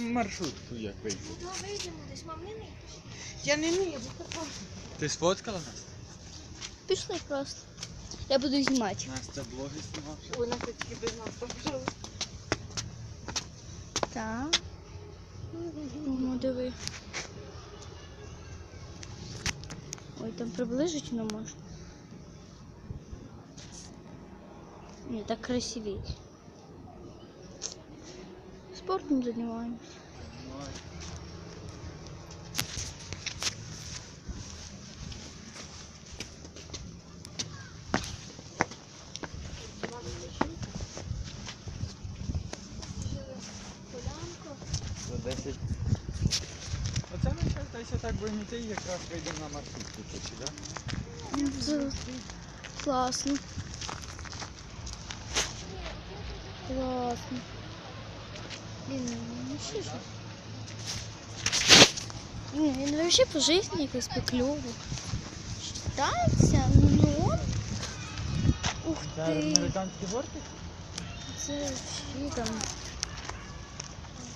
маршрутку як вийти. Ну, вийдемо десь, мам, не ний. Я не це Ти сфоткала нас? Пішли просто. Я буду знімати. Настя блоги знімав. Ой, нас тільки без нас побажали. Так. Ну, диви. Ой, там приближить не можна. Ні, так красивее. Спортом занимаемся. За 10. Оце ми зараз десь так будемо йти і якраз вийдемо на маршрутку тоді, так? Це класно. Класно. Блін, ну що ж. Ні, він вообще по житті якось покльово. Считається, ну он. Ух Це ти. американський бортик? Це вообще там.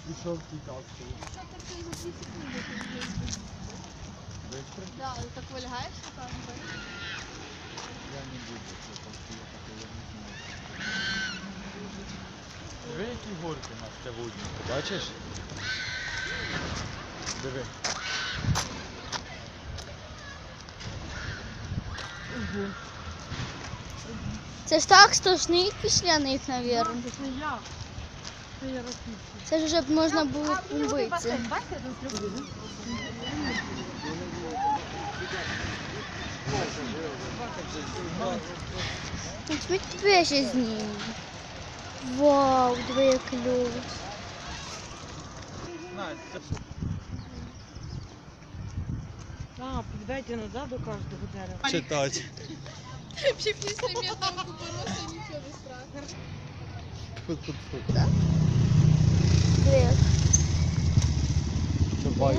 Пішов тікав. Бистро? Да, так вилягаєш там. Я не буду це там поїхати, я не знаю. Диви, які горки у нас це. Бачиш? Диви. Це ж так страшний після них, мабуть. Це не я. Це я розпустила. Це ж вже б можна було вбитися. Бачите, тут люди? Візьміть тебе ще зніму. Вау, диви як кльово. Настя, А, підведіть назад до кожного дерева. читати. Ще після м'ятного купороса нічого не страшно. Фу-фу-фу. Диви як. Давай.